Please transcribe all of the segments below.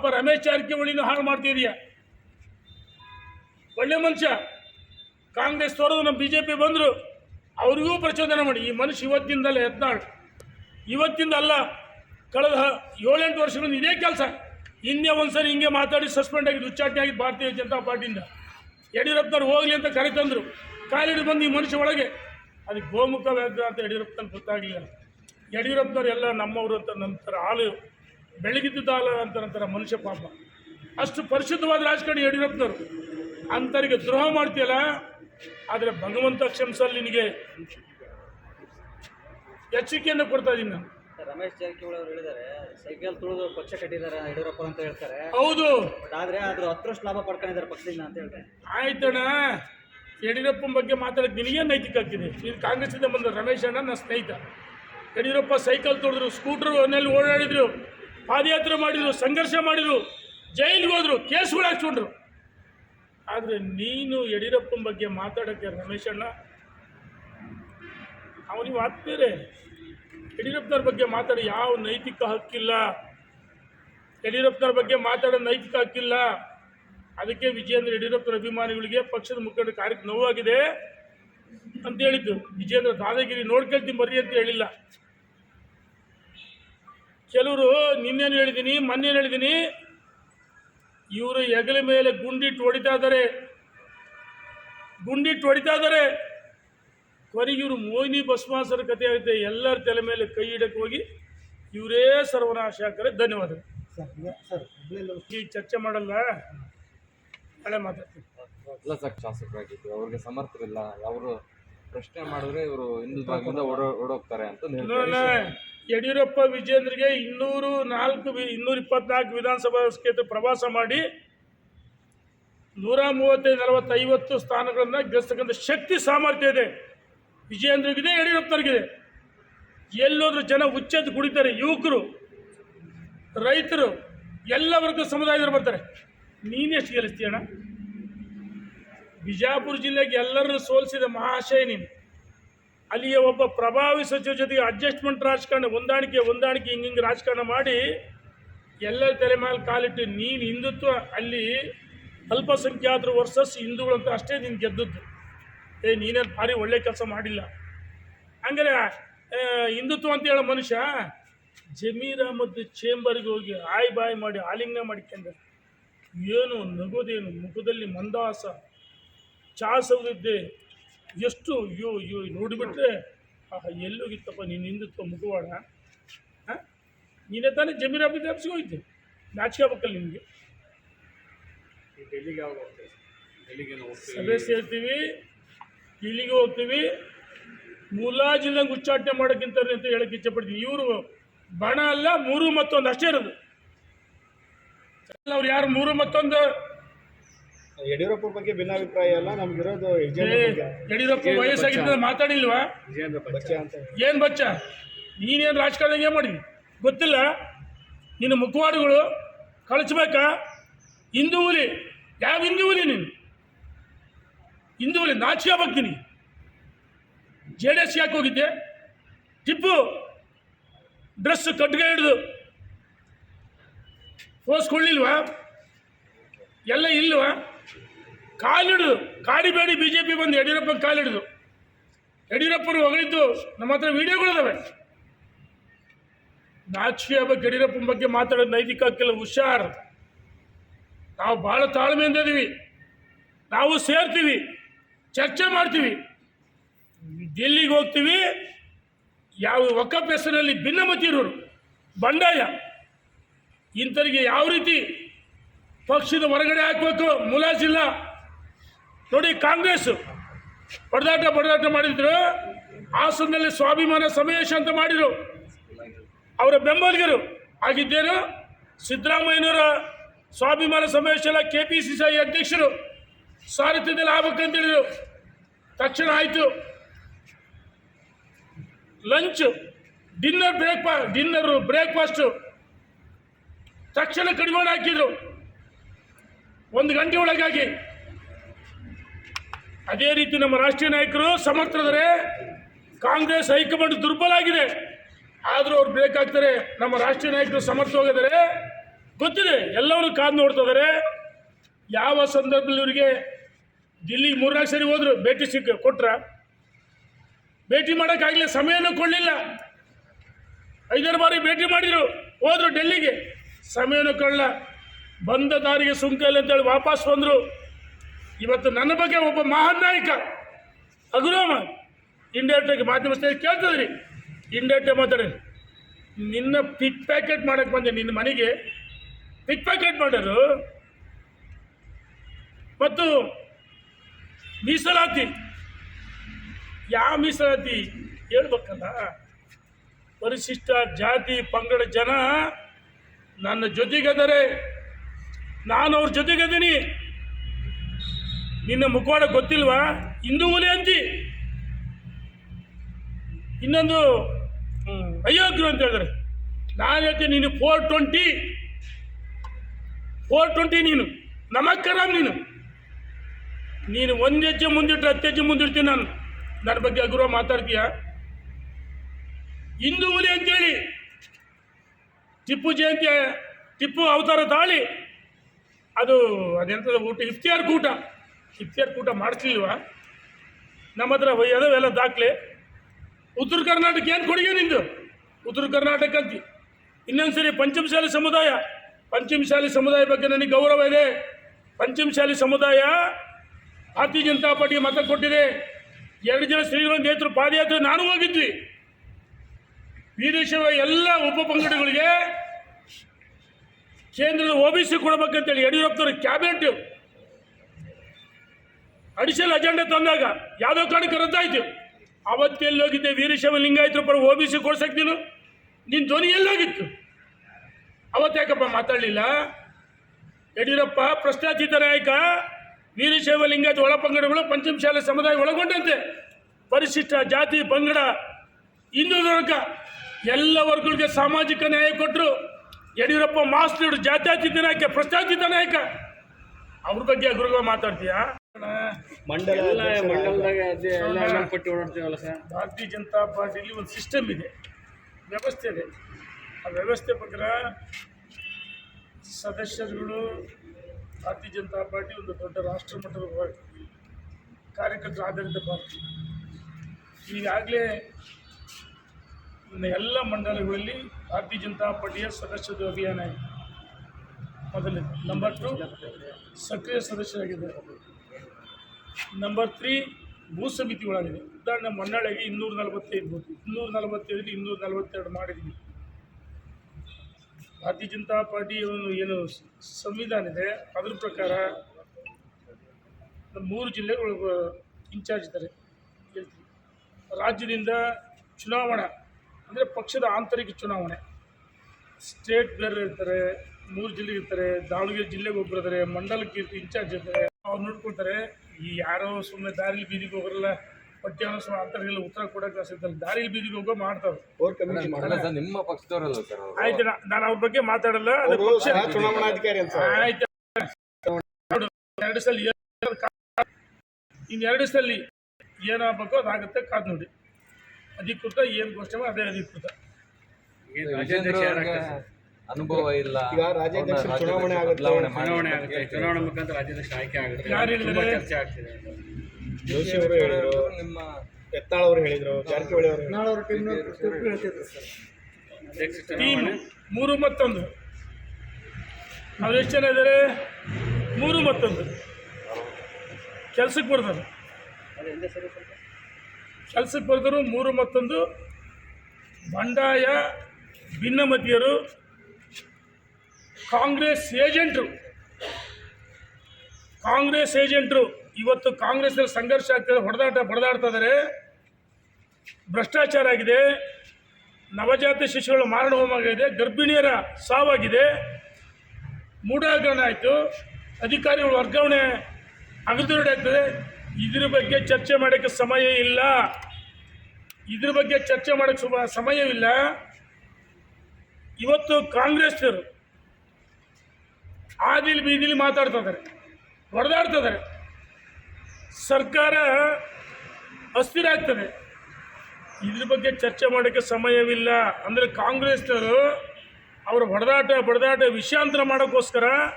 ಪಾಪ ರಮೇಶ್ ಜಾರಕಿಹೊಳಿನೂ ಹಾಳು ಮಾಡ್ತಿದೀಯ. ಒಳ್ಳೆ ಮನುಷ್ಯ. ಕಾಂಗ್ರೆಸ್ ತೋರೋದು ನಮ್ಮ ಬಿ ಜೆ ಪಿ ಬಂದರು, ಅವ್ರಿಗೂ ಪ್ರಚೋದನೆ ಮಾಡಿ. ಈ ಮನುಷ್ಯ ಇವತ್ತಿಂದಲ್ಲ ಯತ್ನಾಳ್ ಇವತ್ತಿಂದ ಅಲ್ಲ, ಕಳೆದ ಏಳೆಂಟು ವರ್ಷಗಳಿಂದ ಇದೇ ಕೆಲಸ. ಇನ್ನೇ ಒಂದ್ಸರಿ ಹಿಂಗೆ ಮಾತಾಡಿ ಸಸ್ಪೆಂಡ್ ಆಗಿದ್ದು ಉಚ್ಚಾಟನೆ ಆಗಿದ್ದು ಭಾರತೀಯ ಜನತಾ ಪಾರ್ಟಿಯಿಂದ. ಯಡಿಯೂರಪ್ಪನವ್ರು ಹೋಗ್ಲಿ ಅಂತ ಕರೆತಂದ್ರು ಕಾಲಿಡಿ ಬಂದು ಈ ಮನುಷ್ಯ ಒಳಗೆ. ಅದಕ್ಕೆ ಗೋಮುಖ ವ್ಯಾಘ್ರ ಅಂತ ಯಡಿಯೂರಪ್ಪನ ಗೊತ್ತಾಗಲಿಲ್ಲ. ಯಡಿಯೂರಪ್ಪನವ್ರು ಎಲ್ಲ ನಮ್ಮವರು ಅಂತ ನಂತರ ಹಾಲು ಬೆಳಗಿದ್ದ ಹಾಲು ಅಂತ ನಂತರ ಮನುಷ್ಯ ಪಾಪ. ಅಷ್ಟು ಪರಿಶುದ್ಧವಾದ ರಾಜಕಾರಣಿ ಯಡಿಯೂರಪ್ಪನವರು. ಅಂತರಿಗೆ ದ್ರೋಹ ಮಾಡ್ತೀಯಲ್ಲ ಆದರೆ ಭಗವಂತ ಕ್ಷಮಿಸಲ್ಲಿ ನಿನಗೆ. ಎಚ್ಚರಿಕೆಯನ್ನು ಕೊಡ್ತಾ ಇದ್ದೀನಿ ನಾನು. ರಮೇಶ್ ಜಾರಕಿಹೊಳಿ ಅವರು ಹೇಳಿದ್ದಾರೆ ಸೈಕಲ್ ತುಳಿದು ಪಕ್ಷ ಕಟ್ಟಿದ್ದಾರೆ ಯಡಿಯೂರಪ್ಪ ಅಂತ ಹೇಳ್ತಾರೆ. ಹೌದು. ಆದ್ರೆ ಅದ್ರ ಹತ್ತರಷ್ಟು ಲಾಭ ಪಡ್ಕೊಂಡಿದ್ದಾರೆ ಪಕ್ಷದಿಂದ ಅಂತ ಹೇಳ್ತಾರೆ. ಆಯ್ತಣ್ಣ. ಯಡಿಯೂರಪ್ಪನ ಬಗ್ಗೆ ಮಾತಾಡಕ್ಕೆ ನಿನಗೇ ನೈತಿಕ ಆಗ್ತಿದೆ? ನೀನು ಕಾಂಗ್ರೆಸ್ಸಿಂದ ಬಂದ ರಮೇಶ್ ಅಣ್ಣ ನನ್ನ ಸ್ನೇಹಿತ. ಯಡಿಯೂರಪ್ಪ ಸೈಕಲ್ ತೊಳೆದ್ರು ಸ್ಕೂಟರ್ ಅನ್ನಲ್ಲಿ ಓಡಾಡಿದ್ರು. ಪಾದಯಾತ್ರೆ ಮಾಡಿದ್ರು, ಸಂಘರ್ಷ ಮಾಡಿದ್ರು, ಜೈಲಿಗೆ ಹೋದರು, ಕೇಸ್ಗಳು ಹಾಕ್ಸ್ಕೊಂಡ್ರು. ಆದರೆ ನೀನು ಯಡಿಯೂರಪ್ಪನ ಬಗ್ಗೆ ಮಾತಾಡೋಕ್ಕೆ ರಮೇಶ್ ಅಣ್ಣ ಅವನಿಗೆ ಆತ್ಮೀಯರೇ ಯಡಿಯೂರಪ್ಪನವ್ರ ಬಗ್ಗೆ ಮಾತಾಡಿ ಯಾವ ನೈತಿಕ ಹಕ್ಕಿಲ್ಲ. ಯಡಿಯೂರಪ್ಪನವ್ರ ಬಗ್ಗೆ ಮಾತಾಡೋ ನೈತಿಕ ಹಕ್ಕಿಲ್ಲ. ಅದಕ್ಕೆ ವಿಜಯೇಂದ್ರ ಯಡಿಯೂರಪ್ಪನ ಅಭಿಮಾನಿಗಳಿಗೆ ಪಕ್ಷದ ಮುಖಂಡ ಕಾರ್ಯಕ್ಕೆ ನೋವಾಗಿದೆ ಅಂತ ಹೇಳಿದ್ದು. ವಿಜಯೇಂದ್ರ ದಾದಗಿರಿ ನೋಡ್ಕೊಳ್ತೀನಿ ಬರ್ರಿ ಅಂತ ಹೇಳಿಲ್ಲ. ಕೆಲವರು ನಿನ್ನೇನು ಹೇಳಿದ್ದೀನಿ ಮೊನ್ನೇನು ಹೇಳಿದ್ದೀನಿ ಇವರು ಹೆಗಲ ಮೇಲೆ ಗುಂಡಿಟ್ಟು ಹೊಡಿತಾ ಇದ್ದಾರೆ ಗುಂಡಿಟ್ಟು ಹೊಡಿತಾ ಇದ್ದಾರೆ ಕೊನೆಗೆ ಇವರು ಮೋಹಿನಿ ಭಸ್ಮಾಸರ ಕಥೆ ಆಗುತ್ತೆ. ಎಲ್ಲರ ತಲೆ ಮೇಲೆ ಕೈ ಇಡಕ್ಕೆ ಹೋಗಿ ಇವರೇ ಸರ್ವನಾಶ ಹಾಕರೆ ಧನ್ಯವಾದಗಳು ಈ ಚರ್ಚೆ ಮಾಡಲ್ಲ. ಹಳೆ ಮಾತಾಡ್ತೀನಿ. ಶಾಸಕರಾಗಿದ್ದು ಅವ್ರಿಗೆ ಸಮರ್ಥರಿಲ್ಲ. ಅವರು ಪ್ರಶ್ನೆ ಮಾಡಿದ್ರೆ ಇವರು ಹಿಂದೂ ಭಾಗದಿಂದ ಓಡೋ ಓಡೋಗ್ತಾರೆ ಅಂತ ಯಡಿಯೂರಪ್ಪ ವಿಜೇಂದ್ರಿಗೆ ಇನ್ನೂರು ನಾಲ್ಕು ವಿ- ಇನ್ನೂರ ಇಪ್ಪತ್ನಾಲ್ಕು ವಿಧಾನಸಭಾ ಕ್ಷೇತ್ರ ಪ್ರವಾಸ ಮಾಡಿ ನೂರ ಮೂವತ್ತೈದು ನಲವತ್ತು ಐವತ್ತು ಸ್ಥಾನಗಳನ್ನು ಗೆಲ್ಲಿಸ್ತಕ್ಕಂಥ ಶಕ್ತಿ ಸಾಮರ್ಥ್ಯ ಇದೆ. ವಿಜೇಂದ್ರಗಿದೆ ಯಡಿಯೂರಪ್ಪನವ್ರಿಗಿದೆ ಎಲ್ಲೋದ್ರೂ ಜನ ಉಚ್ಚೆದ್ದು ಕುಡಿತಾರೆ ಯುವಕರು ರೈತರು ಎಲ್ಲ ವರ್ಗದ ಸಮುದಾಯದವರು ಬರ್ತಾರೆ. ನೀನೆಷ್ಟು ಗೆಲ್ಲಿಸ್ತೀಯಣ್ಣ? ಬಿಜಾಪುರ ಜಿಲ್ಲೆಗೆ ಎಲ್ಲರನ್ನು ಸೋಲಿಸಿದ ಮಹಾಶಯ ನೀನು ಅಲ್ಲಿಯ ಒಬ್ಬ ಪ್ರಭಾವಿ ಸಚಿವ ಜೊತೆಗೆ ಅಡ್ಜಸ್ಟ್ಮೆಂಟ್ ರಾಜಕಾರಣ, ಹೊಂದಾಣಿಕೆ ಹೊಂದಾಣಿಕೆ, ಹಿಂಗೆ ಹಿಂಗೆ ರಾಜಕಾರಣ ಮಾಡಿ ಎಲ್ಲರ ತಲೆ ಮೇಲೆ ಕಾಲಿಟ್ಟು ನೀನು ಹಿಂದುತ್ವ, ಅಲ್ಲಿ ಅಲ್ಪಸಂಖ್ಯಾತರು ವರ್ಸಸ್ ಹಿಂದೂಗಳಂತ ಅಷ್ಟೇ ನೀನು ಗೆದ್ದದ್ದು. ಏ, ನೀನೇನು ಭಾರಿ ಒಳ್ಳೆ ಕೆಲಸ ಮಾಡಿಲ್ಲ. ಹಂಗಾರೆ ಹಿಂದುತ್ವ ಅಂತ ಹೇಳೋ ಮನುಷ್ಯ ಜಮೀರ ಮತ್ತು ಚೇಂಬರ್ಗೆ ಹೋಗಿ ಆಯ್ ಬಾಯ್ ಮಾಡಿ ಆಲಿಂಗನ ಮಾಡಿಕೊಂಡ ಏನು ನಗೋದೇನು, ಮುಖದಲ್ಲಿ ಮಂದಹಾಸ ಚಾ ಸೌದಿದ್ದೆ ಎಷ್ಟು? ಯೋ ಯೋ ನೋಡಿಬಿಟ್ರೆ ಆಹಾ ಎಲ್ಲೋಗಿತ್ತಪ್ಪ ನೀನು ಹಿಂದುತ್ವ ಮುಖವಾಡ ಹಾಂ? ನೀನೇ ತಾನೇ ಜಮೀರ್ ಅಹಮದ್ ಆಫೀಸ್ಗೆ ಹೋಗಿದ್ದೆ. ನಾಚಿಕೆ ಡೆಲ್ಲಿಗೆ ನಿಮಗೆ ಸಭೆ ಸೇರ್ತೀವಿ ಇಲ್ಲಿಗೆ ಹೋಗ್ತೀವಿ. ಮುಲಾಜಿಲ್ದಂಗೆ ಉಚ್ಚಾಟನೆ ಮಾಡೋಕ್ಕಿಂತ ಅಂತ ಹೇಳಕ್ಕೆ ಇಚ್ಛಪಡ್ತೀನಿ ಇವರು ಬಣ ಅಲ್ಲ ಮೂರು ಮತ್ತೊಂದು ಅಷ್ಟೇ ಇರೋದು. ಅವ್ರು ಯಾರು ಮೂರು ಮತ್ತೊಂದು ಯಡಿಯೂರಪ್ಪ ಬಗ್ಗೆ ಭಿನ್ನಾಭಿಪ್ರಾಯ ಅಲ್ಲ ನಮ್ಗಿರೋದು ಯಡಿಯೂರಪ್ಪ ವಯಸ್ಸಾಗಿದ್ದ ಮಾತಾಡಿಲ್ವಾ? ಏನ್ ಅಂತ. ಏನು ಬಚ್ಚ? ನೀನೇನು ರಾಜಕಾರಣದಾಗ ಏನು ಮಾಡಿದ್ವಿ ಗೊತ್ತಿಲ್ಲ? ನಿನ್ನ ಮುಖವಾಡಗಳು ಕಳಿಸ್ಬೇಕಾ ಹಿಂದೂ ಹುಲಿ. ಯಾವ ಹಿಂದೂ ಹುಲಿ ನೀನು? ಹಿಂದೂ ಹುಲಿ ನಾಚಿಕೆ ಬರ್ತೀನಿ ಜೆ ಡಿ ಎಸ್ ಯಾಕೆ ಹೋಗಿದ್ದೆ? ಟಿಪ್ಪು ಡ್ರೆಸ್ ಕಟ್ಗೆ ಹಿಡಿದು. ಹೋಸ್ಕೊಳ್ಳಿಲ್ವಾ? ಎಲ್ಲ ಇಲ್ವಾ? ಕಾಲಿಡಿದು. ಕಾಡಿಬೇಡಿ ಬಿ ಜೆ ಪಿ ಬಂದು ಯಡಿಯೂರಪ್ಪ ಕಾಲಿಡಿದು. ಯಡಿಯೂರಪ್ಪರು ಹೊಗಳಿದ್ದು ನಮ್ಮ ಹತ್ರ ವಿಡಿಯೋಗಳಿದಾವೆ. ನಾಚಿಕೆ ಬಗ್ಗೆ ಯಡಿಯೂರಪ್ಪನ ಬಗ್ಗೆ ಮಾತಾಡೋದು ನೈತಿಕ ಕೆಲವು ಹುಷಾರ್. ನಾವು ಭಾಳ ತಾಳ್ಮೆಯಿಂದ ಇದೀವಿ. ನಾವು ಸೇರ್ತೀವಿ. ಚರ್ಚೆ ಮಾಡ್ತೀವಿ. ಡೆಲ್ಲಿಗೆ ಹೋಗ್ತೀವಿ. ಯಾವ ಒಕ್ಕಪ್ಪ ಹೆಸರಲ್ಲಿ ಭಿನ್ನಮತಿ ಇರೋರು. ಬಂಡಾಯ. ಇಂಥರಿಗೆ ಯಾವ ರೀತಿ ಪಕ್ಷದ ಹೊರಗಡೆ ಹಾಕಬೇಕು? ಮುಲಾಜಿಲ್ಲ ನೋಡಿ, ಕಾಂಗ್ರೆಸ್ ಹೊಡೆದಾಟ ಬಡದಾಟ ಮಾಡಿದ್ರು. ಹಾಸನದಲ್ಲಿ ಸ್ವಾಭಿಮಾನ ಸಮಾವೇಶ ಅಂತ ಮಾಡಿದ್ರು. ಅವರ ಬೆಂಬಲಿಗರು ಆಗಿದ್ದೇನು? ಸಿದ್ದರಾಮಯ್ಯನವರ ಸ್ವಾಭಿಮಾನ ಸಮಾವೇಶ ಎಲ್ಲ ಕೆ ಪಿ ಸಿ ಸಿ ಅಧ್ಯಕ್ಷರು. ಸಾರಥ್ಯದಲ್ಲಿ ಆಗ್ಬೇಕಂತ ಹೇಳಿದರು. ತಕ್ಷಣ ಆಯಿತು. Lunch, dinner breakfast dinner breakfast. ತಕ್ಷಣ ಕಡಿಮೆ ಹಾಕಿದ್ರು. ಒಂದು ಗಂಟೆ ಒಳಗಾಗಿ ಅದೇ ರೀತಿ ನಮ್ಮ ರಾಷ್ಟ್ರೀಯ ನಾಯಕರು ಸಮರ್ಥರಾದರೆ ಕಾಂಗ್ರೆಸ್ ಹೈಕಮಾಂಡ್ ದುರ್ಬಲ ಆಗಿದೆ. ಆದರೂ ಅವ್ರು ಬ್ರೇಕ್ ನಮ್ಮ ರಾಷ್ಟ್ರೀಯ ನಾಯಕರು ಸಮರ್ಥವಾಗಿದ್ದಾರೆ ಗೊತ್ತಿದೆ, ಎಲ್ಲರೂ ಕಾದು ನೋಡ್ತಾ ಯಾವ ಸಂದರ್ಭದಲ್ಲಿ ಇವರಿಗೆ ದಿಲ್ಲಿಗೆ ಮೂರ್ನಾಲ್ಕು ಸರಿ ಹೋದ್ರು, ಭೇಟಿ ಸಿಕ್ಕ ಕೊಟ್ರ? ಭೇಟಿ ಮಾಡೋಕ್ಕಾಗಲಿ ಸಮಯನೂ ಕೊಡಲಿಲ್ಲ. ಐದಾರು ಬಾರಿ ಭೇಟಿ ಮಾಡಿದರು, ಹೋದರು ಡೆಲ್ಲಿಗೆ. ಸಮಯನೂ ಕೊಳ್ಳ ಬಂದ ದಾರಿಗೆ ಸುಂಕ ಇಲ್ಲ ಅಂತೇಳಿ ವಾಪಸ್ ಬಂದರು. ಇವತ್ತು ನನ್ನ ಬಗ್ಗೆ ಒಬ್ಬ ಮಹಾನ್ ನಾಯಕ, ಅಗ್ರೋಮ ಇಂಡೈರೆಕ್ಟಾಗಿ ಮಾಧ್ಯಮ ಸ್ನೇಹಿತ ಕೇಳ್ತದ್ರಿ. ಇಂಡೈರೆಕ್ಟಾಗಿ ಮಾತಾಡಿ. ನಿನ್ನ ಪಿಕ್ ಪ್ಯಾಕೆಟ್ ಮಾಡಕ್ಕೆ ಬಂದೆ, ನಿನ್ನ ಮನೆಗೆ. ಪಿಕ್ ಪ್ಯಾಕೆಟ್ ಮಾಡೋರು. ಮತ್ತು ಮೀಸಲಾತಿ. ಯಾವ ಮೀಸಲಾತಿ ಹೇಳ್ಬೇಕಲ್ಲ? ಪರಿಶಿಷ್ಟ ಜಾತಿ, ಪಂಗಡ ಜನ ನನ್ನ ಜೊತೆಗದರೆ ನಾನು ಅವ್ರ ಜೊತೆಗದೀನಿ ನಿನ್ನ ಮುಖವಾಡ ಗೊತ್ತಿಲ್ವಾ? ಹಿಂದೂ ಹುಲಿ ಅಂತಿ ಇನ್ನೊಂದು ಅಯೋಗ್ಯ ಅಯೋಗ್ಯರು ಅಂತ ಹೇಳಿದ್ರೆ. ನಾನು ಹೇಳ್ತೀನಿ, ನೀನು ಫೋರ್ ಟ್ವೆಂಟಿ ಫೋರ್ ಟ್ವೆಂಟಿ ನೀನು. ನಮಕ್ಕರಾಮ್ ನೀನು. ನೀನು ಒಂದು ಹೆಜ್ಜೆ ಮುಂದಿಟ್ಟರೆ ಹತ್ತು ಹೆಜ್ಜೆ ಮುಂದಿಡ್ತೀನಿ ನಾನು. ನನ್ನ ಬಗ್ಗೆ ಅಗುರ ಮಾತಾಡ್ತೀಯ? ಹಿಂದೂ ಹುಲಿ ಅಂತೇಳಿ ಟಿಪ್ಪು ಜಯಂತಿ, ಟಿಪ್ಪು ಅವತಾರ ತಾಳಿ ಅದು ಅದೆಂಥದ್ದು ಊಟ? ಇಫ್ತಿಯಾರ್ ಕೂಟ. ಇಫ್ತಿಯಾರ್ ಕೂಟ ಮಾಡಿಸ್ಲಿಲ್ವಾ? ನಮ್ಮ ಹತ್ರ ಎಲ್ಲ ದಾಖಲೆ. ಉತ್ತರ ಕರ್ನಾಟಕ ಏನು ಕೊಡುಗೆ ನಿಂದು? ಉತ್ತರ ಕರ್ನಾಟಕ ಅಂತ. ಇನ್ನೊಂದ್ಸರಿ ಪಂಚಮಶಾಲಿ ಸಮುದಾಯ. ಪಂಚಮಶಾಲಿ ಸಮುದಾಯ ಬಗ್ಗೆ ನನಗೆ ಗೌರವ ಇದೆ. ಪಂಚಮಶಾಲಿ ಸಮುದಾಯ ಭಾರತೀಯ ಜನತಾ ಪಾರ್ಟಿಗೆ ಮತ ಕೊಟ್ಟಿದೆ. ಎರಡು ಜನ ಶ್ರೀಗಳ ನೇತೃ ಪಾದಯಾತ್ರೆ ನಾನು ಹೋಗಿದ್ವಿ. ವೀರೇಶ್ವರ ಎಲ್ಲ ಉಪ ಪಂಗಡಗಳಿಗೆ ಕೇಂದ್ರದ ಒ ಬಿ ಸಿ ಕೊಡಬೇಕಂತೇಳಿ ಯಡಿಯೂರಪ್ಪನವ್ರ ಕ್ಯಾಬಿನೆಟ್ ಅಡಿಷನಲ್ ಅಜೆಂಡಾ ತಂದಾಗ ಯಾವುದೋ ಕಾರಣಕ್ಕೆ ರದ್ದಾಯ್ತು ಅವತ್ತೆಲ್ಲಿ ಹೋಗಿದ್ದೆ? ವೀರಶೈವ ಲಿಂಗಾಯತರ ಪರ ಒ ಬಿ ಸಿ ಕೊಡ್ಸಕ್ಕೆ ನೀನು ನಿನ್ನ ಧ್ವನಿ ಎಲ್ಲೋಗಿತ್ತು. ಅವತ್ತ್ಯಾಕಪ್ಪ ಮಾತಾಡಲಿಲ್ಲ? ಯಡಿಯೂರಪ್ಪ, ಪ್ರಶ್ನಾತೀತ ನಾಯಕ ವೀರಶೈವ ಲಿಂಗಾಯತ ಒಳಪಂಗಡಗಳು ಪಂಚಮಶಾಲೆ ಸಮುದಾಯ ಒಳಗೊಂಡಂತೆ. ಪರಿಶಿಷ್ಟ ಜಾತಿ, ಪಂಗಡ, ಹಿಂದೂ ವರ್ಗ, ಎಲ್ಲ ವರ್ಗಗಳಿಗೆ ಸಾಮಾಜಿಕ ನ್ಯಾಯ ಕೊಟ್ಟರು ಯಡಿಯೂರಪ್ಪ ಮಾಸ್ಟರ್ ಜಾತ್ಯತೀತ ನಾಯಕ, ಪ್ರಶ್ನಾತೀತ ನಾಯಕ. ಅವ್ರ ಬಗ್ಗೆ ಗುರುಗಳು ಮಾತಾಡ್ತೀಯಾ? ಮಂಡಲ ಎಲ್ಲ ಅಧ್ಯಕ್ಷರಾದ- ಮಂಡಲದಾಗ ಅದೇ ಎಲ್ಲ ಎಲ್ಲ ಪಟ್ಟಿ ಓಡಾಡ್ತೀವಲ್ಲ ಸರ್? ಭಾರತೀಯ ಜನತಾ ಪಾರ್ಟಿಲಿ ಒಂದು ಸಿಸ್ಟಮ್ ಇದೆ. ವ್ಯವಸ್ಥೆ ಇದೆ. ಆ ವ್ಯವಸ್ಥೆ ಪ್ರಕಾರ ಸದಸ್ಯರುಗಳು ಭಾರತೀಯ ಜನತಾ ಪಾರ್ಟಿ ಒಂದು ದೊಡ್ಡ ರಾಷ್ಟ್ರ ಮಟ್ಟದ ಪಾರ್ಟಿ ಕಾರ್ಯಕರ್ತರ ಆಧಾರಿತ ಪಾರ್ಟಿ ಈಗಾಗಲೇ ಎಲ್ಲ ಮಂಡಲಗಳಲ್ಲಿ ಭಾರತೀಯ ಜನತಾ ಪಾರ್ಟಿಯ ಸದಸ್ಯತ್ವ ಅಭಿಯಾನ ಇದೆ. ಮೊದಲನೇ ನಂಬರ್ ಟು ಸಕ್ರಿಯ ಸದಸ್ಯರಾಗಿದ್ದಾರೆ. ನಂಬರ್ ತ್ರೀ ಭೂ ಸಮಿತಿ ಒಳಗಿದೆ. ಉದಾಹರಣೆ, ಮಣ್ಣಳ್ಳಿಗೆ ಇನ್ನೂರ ನಲವತ್ತೈದು ಬೂತ್ ಇನ್ನೂರ ನಲವತ್ತೈದು ಇನ್ನೂರ ನಲವತ್ತೆರಡು ಮಾಡಿದ್ವಿ. ಭಾರತೀಯ ಜನತಾ ಪಾರ್ಟಿ ಏನು ಸಂವಿಧಾನ ಇದೆ, ಅದ್ರ ಪ್ರಕಾರ ಮೂರು ಜಿಲ್ಲೆಗಳು ಇನ್ಚಾರ್ಜ್ ಇದ್ದಾರೆ. ರಾಜ್ಯದಿಂದ ಚುನಾವಣೆ, ಅಂದರೆ ಪಕ್ಷದ ಆಂತರಿಕ ಚುನಾವಣೆ. ಸ್ಟೇಟ್ ಬೇರೆ ಇರ್ತಾರೆ, ಮೂರು ಜಿಲ್ಲೆ ಇರ್ತಾರೆ, ದಾವಣಗೆರೆ ಜಿಲ್ಲೆಗೆ ಒಬ್ಬರು ಇರ್ತಾರೆ ಮಂಡಲಕ್ಕೆ ಇನ್ಚಾರ್ಜ್ ಇರ್ತಾರೆ, ಅವ್ರು ನೋಡ್ಕೊಳ್ತಾರೆ ಈ ಯಾರೋ ಸುಮ್ಮನೆ ದಾರಿಲಿ ಬೀದಿಗೆ ಹೋಗಲ್ಲ ಪಠ್ಯಾನ ಅಂತರ್ಗೆಲ್ಲ ಉತ್ತರ ಕೊಡಕ್ಕೆ ಸಿಗ್ತಲ್ಲ. ದಾರಿಲಿ ಬೀದಿಗೆ ಹೋಗೋ ಮಾಡ್ತಾರೆ. ಸರ್ ನಿಮ್ಮ ಪಕ್ಷದವರಲ್ಲ ಸರ್ ಅವರು. ಆಯ್ತು ನಾ- ನಾನು ಅವ್ರ ಬಗ್ಗೆ ಮಾತಾಡಲ್ಲ ಅದು ಅವರು ಪಕ್ಷ ಚುನಾವಣಾಧಿಕಾರಿ ಅಂತ. ಸರ್. ಆಯ್ತು. ನೋಡು, ಎರಡು ಸಲ ಏನು ಕಾ- ಇನ್ನು ಎರಡು ಸಲ ಏನಾಗಬೇಕು ಅದಾಗುತ್ತೆ ಕಾದು ನೋಡಿ. ಅಧಿಕೃತ ಏನು ಘೋಷಣೆ ಅದೇ ಅಧಿಕೃತ. ವಿಜೇಂದ್ರ ಅವ್ರಿಗೆ ಅನುಭವ ಇಲ್ಲ. ಈಗ ರಾಜ್ಯಾಧ್ಯಕ್ಷರು ಅವ್ರನ್ನ ಚುನಾವಣೆ ಆಗುತ್ತೆ. ಚುನಾವಣೆ ಆಗುತ್ತೆ. ಚುನಾವಣೆ ಮುಖಾಂತರ ರಾಜ್ಯಾಧ್ಯಕ್ಷ ಆಯ್ಕೆ ಆಗುತ್ತೆ. ತುಂಬಾ ಚರ್ಚೆ ಆಗ್ತಿದೆ. ಜೋಶಿ ಅವರು ಹೇಳಿದ್ರು. ನಿಮ್ಮ ಯತ್ನಾಳ್ ಅವರು ಹೇಳಿದ್ರು. ಜಾರಕಿಹೊಳಿ ಅವರು ಅಧ್ಯಕ್ಷ ಟೀಮ್ ಮೂರು ಮತ್ತೊಂದು. ಎಷ್ಟು ಜನ ಇದ್ದಾರೆ ಮೂರು ಮತ್ತೊಂದು. ಕೆಲ್ಸಕ್ಕೆ ಬರ್ತಾರೆ. ಕೆಲ್ಸಕ್ಕೆ ಬರೆದರು ಮೂರು ಮತ್ತೊಂದು. ಬಂಡಾಯ ಭಿನ್ನಮತಿಯರು ಕಾಂಗ್ರೆಸ್ ಏಜೆಂಟ್ರು. ಕಾಂಗ್ರೆಸ್ ಏಜೆಂಟ್ರು ಇವತ್ತು ಕಾಂಗ್ರೆಸ್ನಲ್ಲಿ ಸಂಘರ್ಷ ಆಗ್ತದೆ, ಹೊಡೆದಾಟ ಬಡದಾಡ್ತಾ ಇದ್ದಾರೆ. ಭ್ರಷ್ಟಾಚಾರ ಆಗಿದೆ. ನವಜಾತ ಶಿಶುಗಳ ಮಾರಣ ಹೋಮ ಆಗಿದೆ. ಗರ್ಭಿಣಿಯರ ಸಾವಾಗಿದೆ. ಮೂಢಾಗರಣ ಆಯಿತು. ಅಧಿಕಾರಿಗಳ ವರ್ಗಾವಣೆ ಆಗ್ತದೆ. ಇದ್ರ ಬಗ್ಗೆ ಚರ್ಚೆ ಮಾಡೋಕ್ಕೆ ಸಮಯ ಇಲ್ಲ. ಇದ್ರ ಬಗ್ಗೆ ಚರ್ಚೆ ಮಾಡೋಕ್ಕೆ ಸುಮ ಸಮಯವಿಲ್ಲ. ಇವತ್ತು ಕಾಂಗ್ರೆಸ್ನವರು ಆದಿಲ್ ಬೀದಿಲಿ ಮಾತಾಡ್ತಿದ್ದಾರೆ ಹೊಡೆದಾಡ್ತಿದ್ದಾರೆ ಸರ್ಕಾರ ಅಸ್ಥಿರ ಆಗ್ತದೆ. ಇದ್ರ ಬಗ್ಗೆ ಚರ್ಚೆ ಮಾಡೋಕ್ಕೆ ಸಮಯವಿಲ್ಲ. ಅಂದರೆ ಕಾಂಗ್ರೆಸ್ನವರು ಅವರು ಹೊಡೆದಾಟ, ಬಡದಾಟ ವಿಷಯಾಂತರ ಮಾಡೋಕ್ಕೋಸ್ಕರ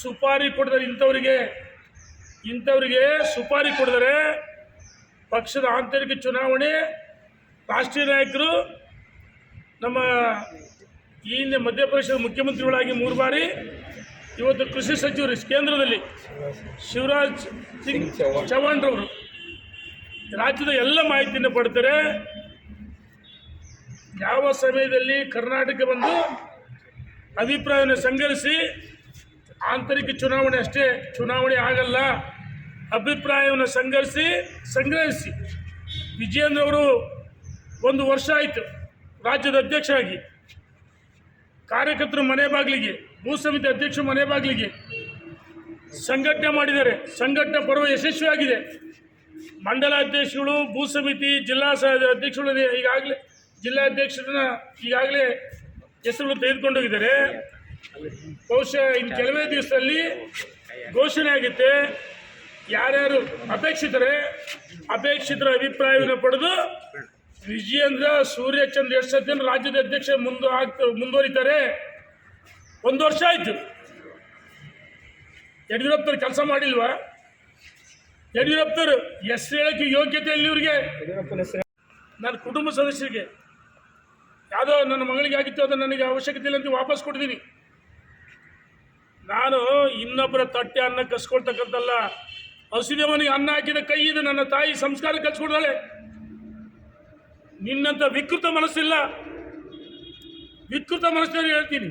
ಸುಪಾರಿ ಕೊಡ್ತಾರೆ ಇಂಥವ್ರಿಗೆ. ಇಂಥವ್ರಿಗೆ ಸುಪಾರಿ ಕೊಡಿದರೆ ಪಕ್ಷದ ಆಂತರಿಕ ಚುನಾವಣೆ, ರಾಷ್ಟ್ರೀಯ ನಾಯಕರು, ನಮ್ಮ ಈ ಹಿಂದೆ ಮಧ್ಯಪ್ರದೇಶದ ಮುಖ್ಯಮಂತ್ರಿಗಳಾಗಿ ಮೂರು ಬಾರಿ ಇವತ್ತು ಕೃಷಿ ಸಚಿವರು ಕೇಂದ್ರದಲ್ಲಿ ಶಿವರಾಜ್ ಸಿಂಗ್ ಚೌಹಾಣ್ರವರು ರಾಜ್ಯದ ಎಲ್ಲ ಮಾಹಿತಿಯನ್ನು ಪಡ್ತಾರೆ. ಯಾವ ಸಮಯದಲ್ಲಿ ಕರ್ನಾಟಕ ಬಂದು ಅಭಿಪ್ರಾಯವನ್ನು ಸಂಗ್ರಹಿಸಿ ಆಂತರಿಕ ಚುನಾವಣೆ ಅಷ್ಟೇ, ಚುನಾವಣೆ ಆಗಲ್ಲ, ಅಭಿಪ್ರಾಯವನ್ನು ಸಂಗ್ರಹಿಸಿ ಸಂಗ್ರಹಿಸಿ. ವಿಜಯೇಂದ್ರ ಅವರು ಒಂದು ವರ್ಷ ಆಯಿತು ರಾಜ್ಯದ ಅಧ್ಯಕ್ಷರಾಗಿ, ಕಾರ್ಯಕರ್ತರು ಮನೆ ಬಾಗಿಲಿಗೆ ಭೂ ಸಮಿತಿ ಅಧ್ಯಕ್ಷ ಮನೆ ಬಾಗಿಲಿಗೆ ಸಂಘಟನೆ ಮಾಡಿದ್ದಾರೆ. ಸಂಘಟನೆ ಪರ್ವ ಯಶಸ್ವಿಯಾಗಿದೆ. ಮಂಡಲ ಅಧ್ಯಕ್ಷಗಳು ಭೂ ಸಮಿತಿ, ಜಿಲ್ಲಾ ಅಧ್ಯಕ್ಷಗಳು ಈಗಾಗಲೇ ಜಿಲ್ಲಾ ಅಧ್ಯಕ್ಷರನ್ನ ಈಗಾಗಲೇ ಹೆಸರುಗಳು ತೆಗೆದುಕೊಂಡೋಗಿದ್ದಾರೆ. ಬಹುಶಃ ಇನ್ನು ಕೆಲವೇ ದಿವಸದಲ್ಲಿ ಘೋಷಣೆ ಆಗುತ್ತೆ. ಯಾರ್ಯಾರು ಅಪೇಕ್ಷಿತರೆ, ಅಪೇಕ್ಷಿತರ ಅಭಿಪ್ರಾಯವನ್ನು ಪಡೆದು ವಿಜಯೇಂದ್ರ ಸೂರ್ಯಚಂದ್ರ ಎಷ್ಟು ರಾಜ್ಯದ ಅಧ್ಯಕ್ಷ ಮುಂದೆ ಆಗ್ತ ಮುಂದುವರಿತಾರೆ. ಒಂದು ವರ್ಷ ಆಯಿತು. ಯಡಿಯೂರಪ್ಪರು ಕೆಲಸ ಮಾಡಿಲ್ವಾ? ಯಡಿಯೂರಪ್ಪರು ಹೆಸರು ಹೇಳೋಕ್ಕೆ ಯೋಗ್ಯತೆ ಇಲ್ಲ ಇವ್ರಿಗೆ. ನನ್ನ ಕುಟುಂಬ ಸದಸ್ಯರಿಗೆ ಯಾವುದೋ ನನ್ನ ಮಗಳಿಗೆ ಆಗಿತ್ತು ಅದು ನನಗೆ ಅವಶ್ಯಕತೆ ಇಲ್ಲ ಅಂತ ವಾಪಸ್ ಕೊಡ್ತೀನಿ ನಾನು ಇನ್ನೊಬ್ಬರ ತಟ್ಟೆ ಅನ್ನ ಕಸ್ಕೊಳ್ತಕ್ಕಂಥಲ್ಲ ಹಸಿದೇವನಿಗೆ ಅನ್ನ ಹಾಕಿದ ಕೈ ಇದು ನನ್ನ ತಾಯಿ ಸಂಸ್ಕಾರ ಕಲ್ಸ್ಕೊಡ್ತಾಳೆ ನಿನ್ನಂಥ ವಿಕೃತ ಮನಸ್ಸಿಲ್ಲ. ವಿಕೃತ ಮನಸ್ಸಿನಲ್ಲಿ ಹೇಳ್ತೀನಿ.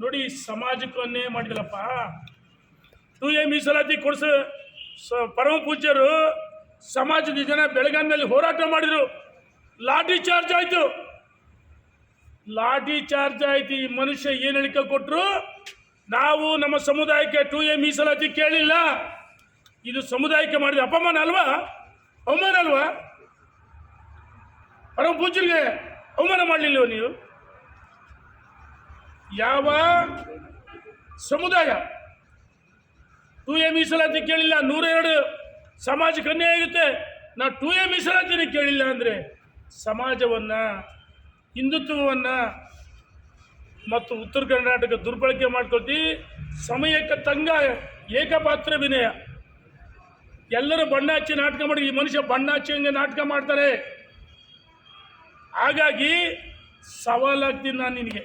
ನೋಡಿ ಸಮಾಜಕ್ಕೂ ಅನ್ಯಾಯ ಮಾಡಿದಲಪ್ಪ. ಟು ಎ ಮೀಸಲಾತಿ ಕೊಡಿಸ. ಪರಮ ಪೂಜ್ಯರು ಸಮಾಜದ ಜನ ಬೆಳಗಾವಿನಲ್ಲಿ ಹೋರಾಟ ಮಾಡಿದರು. ಲಾಠಿ ಚಾರ್ಜ್ ಆಯಿತು. ಲಾಠಿ ಚಾರ್ಜ್ ಆಯ್ತು. ಈ ಮನುಷ್ಯ ಏನು ಹೇಳಿಕೆ ಕೊಟ್ಟರು ನಾವು ನಮ್ಮ ಸಮುದಾಯಕ್ಕೆ ಟು ಎ ಮೀಸಲಾತಿ ಕೇಳಿಲ್ಲ. ಇದು ಸಮುದಾಯಕ್ಕೆ ಮಾಡಿದ ಅಪಮಾನ ಅಲ್ವಾ? ಅವಮಾನ ಅಲ್ವಾ? ಪರಮ ಪೂಜ್ಯರಿಗೆ ಅವಮಾನ ಮಾಡಲಿಲ್ಲವ ನೀವು? ಯಾವ ಸಮುದಾಯ? ಟೂ ಎ ಮೀಸಲಾತಿ ಕೇಳಿಲ್ಲ, ನೂರೆರಡು ಸಮಾಜಕ್ಕೆ ಅನ್ಯಾಯ ಆಗುತ್ತೆ. ನಾ ಟೂ ಎ ಮೀಸಲಾತಿನೇ ಕೇಳಿಲ್ಲ ಅಂದರೆ ಸಮಾಜವನ್ನು, ಹಿಂದುತ್ವವನ್ನು ಮತ್ತು ಉತ್ತರ ಕರ್ನಾಟಕ ದುರ್ಬಳಕೆ ಮಾಡ್ಕೊಳ್ತಿ, ಸಮಯಕ್ಕೆ ತಂಗ ಏಕಪಾತ್ರ ವಿನಯ. ಎಲ್ಲರೂ ಬಣ್ಣ ಹಚ್ಚಿ ನಾಟಕ ಮಾಡಿ, ಈ ಮನುಷ್ಯ ಬಣ್ಣ ಹಚ್ಚಿ ಹಂಗೆ ನಾಟಕ ಮಾಡ್ತಾರೆ. ಹಾಗಾಗಿ ಸವಾಲಾಗ್ತೀನಿ ನಾನು ನಿನಗೆ.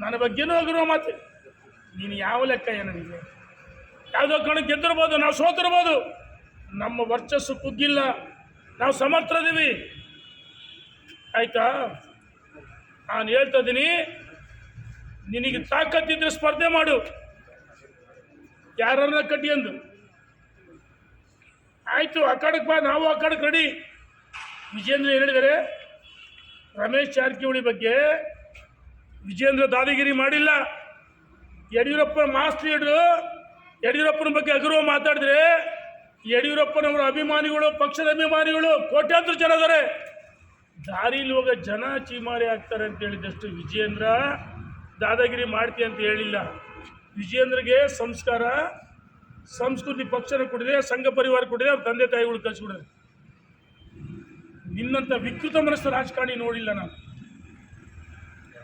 ನನ್ನ ಬಗ್ಗೆನೂ ಹೋಗಿರೋ ಮಾತು. ನೀನು ಯಾವ ಲೆಕ್ಕ ಏನಿದೆ ಯಾವುದೋ ಕಣಕ್ಕೆ ಗೆದ್ದಿರ್ಬೋದು ನಾವು ಸೋತಿರ್ಬೋದು. ನಮ್ಮ ವರ್ಚಸ್ಸು ಕುಗ್ಗಿಲ್ಲ. ನಾವು ಸಮರ್ಥದಿವಿ ಆಯ್ತಾ? ನಾನು ಹೇಳ್ತಾ ಇದ್ದೀನಿ, ನಿನಗೆ ತಾಕತ್ತಿದ್ರೆ ಸ್ಪರ್ಧೆ ಮಾಡು. ಯಾರನ್ನ ಕಟ್ಟಿ ಅಂದು? ಆಯಿತು, ಆ ಕಡೆಗೆ ಬಾ, ನಾವು ಆ ಕಡೆಗೆ ರೆಡಿ ವಿಜೇಂದ್ರ ಏನು ಹೇಳಿದ್ದಾರೆ ರಮೇಶ್ ಜಾರಕಿಹೊಳಿ ಬಗ್ಗೆ ವಿಜೇಂದ್ರ ದಾದಾಗಿರಿ ಮಾಡಿಲ್ಲ. ಯಡಿಯೂರಪ್ಪನ ಮಾಸ್ಟರ್ ಲೀಡ್ರು ಯಡಿಯೂರಪ್ಪನ ಬಗ್ಗೆ ಅಗೌರವ ಮಾತಾಡಿದ್ರೆ ಯಡಿಯೂರಪ್ಪನವರ ಅಭಿಮಾನಿಗಳು, ಪಕ್ಷದ ಅಭಿಮಾನಿಗಳು ಕೋಟ್ಯಾಂತರ ಜನ ಇದ್ದಾರೆ ದಾರಿಲಿ ಹೋಗೋ ಜನ ಚೀಮಾರಿ ಆಗ್ತಾರೆ ಅಂತ ಹೇಳಿದಷ್ಟು ವಿಜೇಂದ್ರ ದಾದಾಗಿರಿ ಮಾಡ್ತಿ ಅಂತ ಹೇಳಿಲ್ಲ. ವಿಜೇಂದ್ರಗೆ ಸಂಸ್ಕಾರ, ಸಂಸ್ಕೃತಿ ಪಕ್ಷನ ಕೊಡಿದೆ, ಸಂಘ ಪರಿವಾರ ಕೊಡಿದೆ ಅವ್ರ ತಂದೆ ತಾಯಿಗಳು ಕಳಿಸ್ಬಿಡಿದೆ ನಿನ್ನಂಥ ವಿಕೃತ ಮನಸ್ಸು ರಾಜಕಾರಣಿ ನೋಡಿಲ್ಲ ನಾನು.